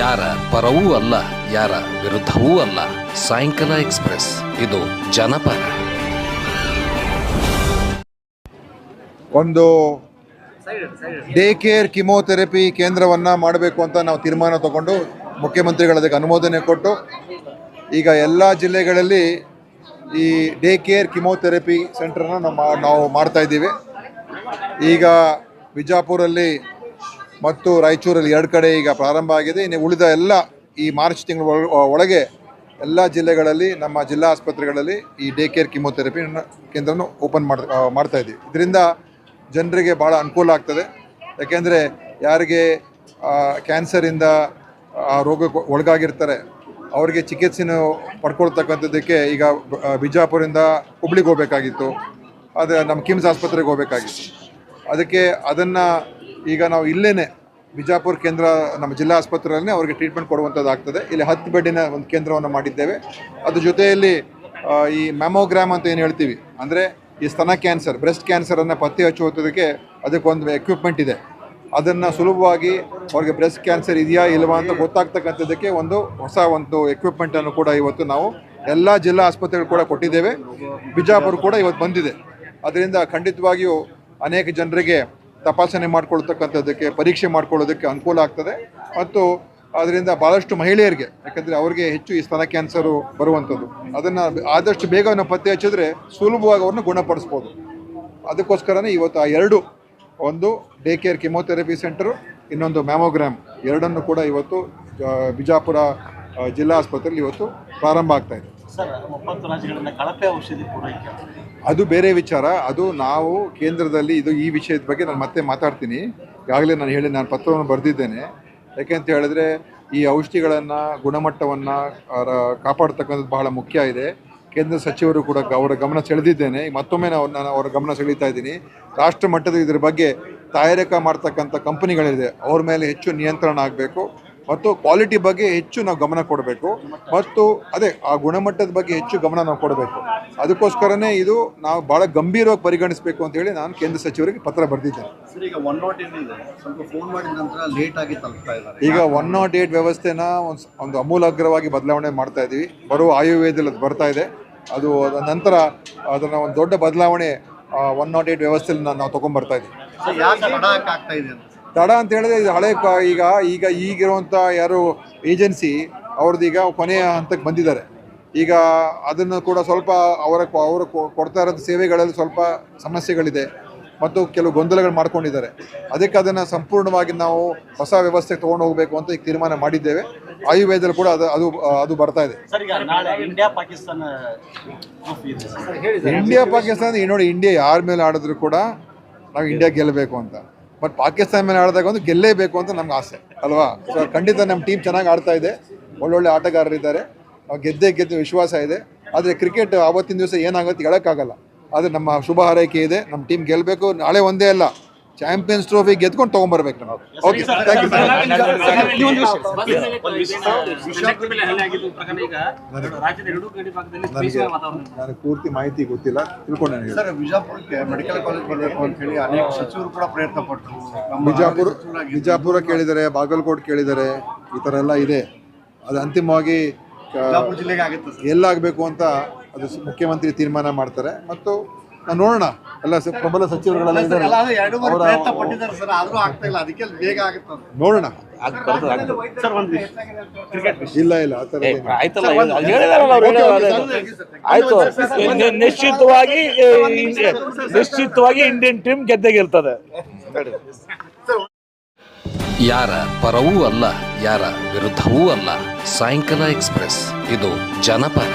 ಯಾರ ಪರವೂ ಅಲ್ಲ, ಯಾರ ವಿರುದ್ಧವೂ ಅಲ್ಲ. ಸಾಯಂಕಾಲ ಎಕ್ಸ್ಪ್ರೆಸ್, ಇದು ಜನಪರ. ಒಂದು ಡೇ ಕೇರ್ ಕಿಮೋಥೆರಪಿ ಕೇಂದ್ರವನ್ನು ಮಾಡಬೇಕು ಅಂತ ನಾವು ತೀರ್ಮಾನ ತಗೊಂಡು ಮುಖ್ಯಮಂತ್ರಿಗಳ ಅದಕ್ಕೆ ಅನುಮೋದನೆ ಕೊಟ್ಟು, ಈಗ ಎಲ್ಲ ಜಿಲ್ಲೆಗಳಲ್ಲಿ ಈ ಡೇ ಕೇರ್ ಕಿಮೋಥೆರಪಿ ಸೆಂಟರ್ನ ನಾವು ನಾವು ಮಾಡ್ತಾ ಇದ್ದೀವಿ. ಈಗ ಬಿಜಾಪುರಲ್ಲಿ ಮತ್ತು ರಾಯಚೂರಲ್ಲಿ ಎರಡು ಕಡೆ ಈಗ ಪ್ರಾರಂಭ ಆಗಿದೆ. ಇನ್ನು ಉಳಿದ ಎಲ್ಲ ಈ ಮಾರ್ಚ್ ತಿಂಗಳ ಒಳ- ಒಳಗೆ ಎಲ್ಲ ಜಿಲ್ಲೆಗಳಲ್ಲಿ, ನಮ್ಮ ಜಿಲ್ಲಾ ಆಸ್ಪತ್ರೆಗಳಲ್ಲಿ ಈ ಡೇ ಕೇರ್ ಕಿಮೋಥೆರಪಿ ಕೇಂದ್ರವನ್ನು ಓಪನ್ ಮಾಡ್ ಮಾಡ್ತಾ ಇದ್ದೀವಿ. ಇದರಿಂದ ಜನರಿಗೆ ಭಾಳ ಅನುಕೂಲ ಆಗ್ತದೆ. ಯಾಕೆಂದರೆ ಯಾರಿಗೆ ಕ್ಯಾನ್ಸರಿಂದ ಆ, ರೋಗಕ್ಕೆ ಒಳಗಾಗಿರ್ತಾರೆ, ಅವರಿಗೆ ಚಿಕಿತ್ಸೆನ ಪಡ್ಕೊಳ್ತಕ್ಕಂಥದ್ದಕ್ಕೆ ಈಗ ಬಿಜಾಪುರದಿಂದ ಹುಬ್ಳಿಗೆ ಹೋಗಬೇಕಾಗಿತ್ತು. ಅದು ನಮ್ಮ ಕಿಮ್ಸ್ ಆಸ್ಪತ್ರೆಗೆ ಹೋಗಬೇಕಾಗಿತ್ತು. ಅದಕ್ಕೆ ಅದನ್ನು ಈಗ ನಾವು ಇಲ್ಲೇ ಬಿಜಾಪುರ ಕೇಂದ್ರ ನಮ್ಮ ಜಿಲ್ಲಾ ಆಸ್ಪತ್ರೆಯಲ್ಲೇ ಅವರಿಗೆ ಟ್ರೀಟ್ಮೆಂಟ್ ಕೊಡುವಂಥದ್ದು ಆಗ್ತದೆ ಇಲ್ಲಿ ಹತ್ತು ಬೆಡ್ಡಿನ ಒಂದು ಕೇಂದ್ರವನ್ನು ಮಾಡಿದ್ದೇವೆ. ಅದ್ರ ಜೊತೆಯಲ್ಲಿ ಈ ಮ್ಯಾಮೋಗ್ರಾಮ್ ಅಂತ ಏನು ಹೇಳ್ತೀವಿ? ಅಂದರೆ ಈ ಸ್ತನ ಕ್ಯಾನ್ಸರ್ ಬ್ರೆಸ್ಟ್ ಕ್ಯಾನ್ಸರನ್ನು ಪತ್ತೆ ಹಚ್ಚುವುದಕ್ಕೆ ಅದಕ್ಕೊಂದು ಎಕ್ವಿಪ್ಮೆಂಟ್ ಇದೆ. ಅದನ್ನು ಸುಲಭವಾಗಿ ಅವ್ರಿಗೆ ಬ್ರೆಸ್ಟ್ ಕ್ಯಾನ್ಸರ್ ಇದೆಯಾ ಇಲ್ವಾ ಅಂತ ಗೊತ್ತಾಗ್ತಕ್ಕಂಥದ್ದಕ್ಕೆ ಒಂದು ಹೊಸ ಒಂದು ಎಕ್ವಿಪ್ಮೆಂಟನ್ನು ಕೂಡ ಇವತ್ತು ನಾವು ಎಲ್ಲ ಜಿಲ್ಲಾ ಆಸ್ಪತ್ರೆಗಳು ಕೂಡ ಕೊಟ್ಟಿದ್ದೇವೆ. ಬಿಜಾಪುರ ಕೂಡ ಇವತ್ತು ಬಂದಿದೆ. ಅದರಿಂದ ಖಂಡಿತವಾಗಿಯೂ ಅನೇಕ ಜನರಿಗೆ ತಪಾಸಣೆ ಮಾಡ್ಕೊಳ್ತಕ್ಕಂಥದ್ದಕ್ಕೆ, ಪರೀಕ್ಷೆ ಮಾಡ್ಕೊಳ್ಳೋದಕ್ಕೆ ಅನುಕೂಲ ಆಗ್ತದೆ. ಮತ್ತು ಅದರಿಂದ ಭಾಳಷ್ಟು ಮಹಿಳೆಯರಿಗೆ, ಯಾಕಂದರೆ ಅವರಿಗೆ ಹೆಚ್ಚು ಈ ಸ್ತನ ಕ್ಯಾನ್ಸರು ಬರುವಂಥದ್ದು. ಅದನ್ನು ಆದಷ್ಟು ಬೇಗ ಪತ್ತೆ ಹಚ್ಚಿದ್ರೆ ಸುಲಭವಾಗಿ ಅವ್ರನ್ನ ಗುಣಪಡಿಸ್ಬೋದು. ಅದಕ್ಕೋಸ್ಕರನೇ ಇವತ್ತು ಆ ಎರಡು, ಒಂದು ಡೇ ಕೇರ್ ಕಿಮೋಥೆರಪಿ ಸೆಂಟರು, ಇನ್ನೊಂದು ಮ್ಯಾಮೋಗ್ರಾಮ್ ಎರಡನ್ನು ಕೂಡ ಇವತ್ತು ಬಿಜಾಪುರ ಜಿಲ್ಲಾ ಆಸ್ಪತ್ರೆಯಲ್ಲಿ ಇವತ್ತು ಪ್ರಾರಂಭ ಆಗ್ತಾ ಅದು ಬೇರೆ ವಿಚಾರ. ಅದು ನಾವು ಕೇಂದ್ರದಲ್ಲಿ ಇದು ಈ ವಿಷಯದ ಬಗ್ಗೆ ನಾನು ಮತ್ತೆ ಮಾತಾಡ್ತೀನಿ. ಈಗಾಗಲೇ ನಾನು ಹೇಳಿ ನಾನು ಪತ್ರವನ್ನು ಬರೆದಿದ್ದೇನೆ. ಯಾಕೆಂತ ಹೇಳಿದ್ರೆ, ಈ ಔಷಧಿಗಳನ್ನು, ಗುಣಮಟ್ಟವನ್ನು ಕಾಪಾಡ್ತಕ್ಕಂಥದ್ದು ಬಹಳ ಮುಖ್ಯ ಇದೆ. ಕೇಂದ್ರ ಸಚಿವರು ಕೂಡ ಅವರ ಗಮನ ಸೆಳೆದಿದ್ದೇನೆ. ಮತ್ತೊಮ್ಮೆ ನಾವು, ನಾನು ಅವರ ಗಮನ ಸೆಳೀತಾ ಇದ್ದೀನಿ. ರಾಷ್ಟ್ರ ಮಟ್ಟದ ಇದ್ರ ಬಗ್ಗೆ ತಯಾರಿಕಾ ಮಾಡ್ತಕ್ಕಂಥ ಕಂಪನಿಗಳಿದೆ. ಅವ್ರ ಮೇಲೆ ಹೆಚ್ಚು ನಿಯಂತ್ರಣ ಆಗಬೇಕು. ಮತ್ತು ಕ್ವಾಲಿಟಿ ಬಗ್ಗೆ ಹೆಚ್ಚು ನಾವು ಗಮನ ಕೊಡಬೇಕು. ಮತ್ತು ಅದೇ ಆ ಗುಣಮಟ್ಟದ ಬಗ್ಗೆ ಹೆಚ್ಚು ಗಮನ ನಾವು ಕೊಡಬೇಕು. ಅದಕ್ಕೋಸ್ಕರನೇ ಇದು ನಾವು ಭಾಳ ಗಂಭೀರವಾಗಿ ಪರಿಗಣಿಸಬೇಕು ಅಂತ ಹೇಳಿ ನಾನು ಕೇಂದ್ರ ಸಚಿವರಿಗೆ ಪತ್ರ ಬರೆದಿದ್ದೇನೆ. ಈಗ ಒನ್ ನಾಟ್ ಸ್ವಲ್ಪ ಫೋನ್ ಮಾಡಿದ ನಂತರ ಲೇಟ್ ಆಗಿ ತಲುಪ್ತಾ ಇದ್ದಾರೆ. ಈಗ ಒನ್ ನಾಟ್ ಏಟ್ ವ್ಯವಸ್ಥೆನ ಒಂದು ಒಂದು ಅಮೂಲಾಗ್ರವಾಗಿ ಬದಲಾವಣೆ ಮಾಡ್ತಾ ಇದ್ದೀವಿ ಬರುವ ಆಯುರ್ವೇದದಲ್ಲಿ ಅದು ಬರ್ತಾ ಇದೆ. ಅದು ನಂತರ ಅದನ್ನು ಒಂದು ದೊಡ್ಡ ಬದಲಾವಣೆ ಒನ್ ನಾಟ್ ಏಟ್ ವ್ಯವಸ್ಥೆಯಲ್ಲಿ ನಾವು ತೊಗೊಂಡ್ಬರ್ತಾ ಇದ್ದೀವಿ ತಡ ಅಂತ ಹೇಳಿದ್ರೆ ಇದು ಹಳೆ ಕ- ಈಗ ಈಗ ಈಗಿರುವಂಥ ಯಾರು ಏಜೆನ್ಸಿ ಅವ್ರದ್ದು ಈಗ ಕೊನೆಯ ಹಂತಕ್ಕೆ ಬಂದಿದ್ದಾರೆ. ಈಗ ಅದನ್ನು ಕೂಡ ಸ್ವಲ್ಪ ಅವರ ಅವರು ಕೊಡ್ತಾ ಇರೋ ಸೇವೆಗಳಲ್ಲಿ ಸ್ವಲ್ಪ ಸಮಸ್ಯೆಗಳಿದೆ ಮತ್ತು ಕೆಲವು ಗೊಂದಲಗಳು ಮಾಡ್ಕೊಂಡಿದ್ದಾರೆ. ಅದಕ್ಕೆ ಅದನ್ನು ಸಂಪೂರ್ಣವಾಗಿ ನಾವು ಹೊಸ ವ್ಯವಸ್ಥೆ ತೊಗೊಂಡು ಹೋಗಬೇಕು ಅಂತ ಈಗ ತೀರ್ಮಾನ ಮಾಡಿದ್ದೇವೆ. ಆಯುರ್ವೇದದಲ್ಲಿ ಕೂಡ ಅದು ಅದು ಅದು ಬರ್ತಾ ಇದೆ. ಸರ್ ಈಗ ನಾಳೆ ಇಂಡಿಯಾ ಪಾಕಿಸ್ತಾನ ಟ್ರೋಫಿ ಇದೆ. ಇಂಡಿಯಾ ಪಾಕಿಸ್ತಾನ ಈ ನೋಡಿ ಇಂಡಿಯಾ ಯಾರ ಮೇಲೆ ಆಡಿದ್ರು ಕೂಡ ನಾವು ಇಂಡಿಯಾ ಗೆಲ್ಲಬೇಕು ಅಂತ. ಬಟ್ ಪಾಕಿಸ್ತಾನ ಮೇಲೆ ಆಡಿದಾಗ ಒಂದು ಗೆಲ್ಲೇಬೇಕು ಅಂತ ನಮ್ಗೆ ಆಸೆ, ಅಲ್ವಾ? ಸೊ ಖಂಡಿತ ನಮ್ಮ ಟೀಮ್ ಚೆನ್ನಾಗಿ ಆಡ್ತಾ ಇದೆ. ಒಳ್ಳೊಳ್ಳೆ ಆಟಗಾರರಿದ್ದಾರೆ ನಾವು ಗೆದ್ದೇ ಗೆದ್ದು ವಿಶ್ವಾಸ ಇದೆ. ಆದರೆ ಕ್ರಿಕೆಟ್ ಆವತ್ತಿನ ದಿವಸ ಏನಾಗುತ್ತೆ ಹೇಳೋಕ್ಕಾಗಲ್ಲ. ಆದರೆ ನಮ್ಮ ಶುಭ ಹಾರೈಕೆ ಇದೆ. ನಮ್ಮ ಟೀಮ್ ಗೆಲ್ಲಬೇಕು ನಾಳೆ ಒಂದೇ ಅಲ್ಲ. ಚಾಂಪಿಯನ್ಸ್ ಟ್ರೋಫಿ ಗೆದ್ಕೊಂಡು ತಗೊಂಡ್ಬರ್ಬೇಕು ನಾವು ಓಕೆ ಥ್ಯಾಂಕ್ ಯು ನನಗೆ ನನಗೆ ಪೂರ್ತಿ ಮಾಹಿತಿ ಗೊತ್ತಿಲ್ಲ ತಿಳ್ಕೊಂಡು ಸರ್ ಬಿಜಾಪುರಕ್ಕೆ ಮೆಡಿಕಲ್ ಕಾಲೇಜ್ ಬರಬೇಕು ಅಂತ ಹೇಳಿ ಅನೇಕ ಸಚಿವರು ಕೂಡ ಪ್ರಯತ್ನ ಪಟ್ಟರು ಬಿಜಾಪುರ ಬಿಜಾಪುರ ಕೇಳಿದರೆ ಬಾಗಲಕೋಟೆ ಕೇಳಿದ್ದಾರೆ ಈ ಥರ ಎಲ್ಲ ಇದೆ ಅದು ಅಂತಿಮವಾಗಿ ಕ- ಜಿಲ್ಲೆಗೆ ಆಗುತ್ತೆ ಸರ್ ಎಲ್ಲಾಗಬೇಕು ಅಂತ ಅದು ಮುಖ್ಯಮಂತ್ರಿ ತೀರ್ಮಾನ ಮಾಡ್ತಾರೆ ಮತ್ತು ನಾವು ನೋಡೋಣ ಎಲ್ಲ ಪ್ರಬಲ ಸಚಿವರುಗಳೆಲ್ಲ ಇದ್ದಾರೆ. ಎಲ್ಲ ಎರಡು ಬಾರಿ ಅವರ- ಪಟ್ಟಿದ್ದಾರೆ ಸರ್ ಆದ್ರೂ ಆಗ್ತಾ ಇಲ್ಲ. ಅದಕ್ಕೆ ಬೇಗ ಆಗುತ್ತೆ ಅಂತ. ನೋಡೋಣ. ಸರ್ ಒಂದು ಕ್ರಿಕೆಟ್ ಇಲ್ಲ ಇಲ್ಲ ಆ ಥರ ಆಯ್ತು. ನಿಶ್ಚಿತವಾಗಿ ನಿಶ್ಚಿತವಾಗಿ ಇಂಡಿಯನ್ ಟೀಮ್ ಗೆದ್ದೇ ಗೆಲ್ತದೆ ಯಾರ ಪರವೂ ಅಲ್ಲ ಯಾರ ವಿರುದ್ಧವೂ ಅಲ್ಲ. ಸಾಯಂಕಾಲ ಎಕ್ಸ್ಪ್ರೆಸ್. ಇದು ಜನಪರ.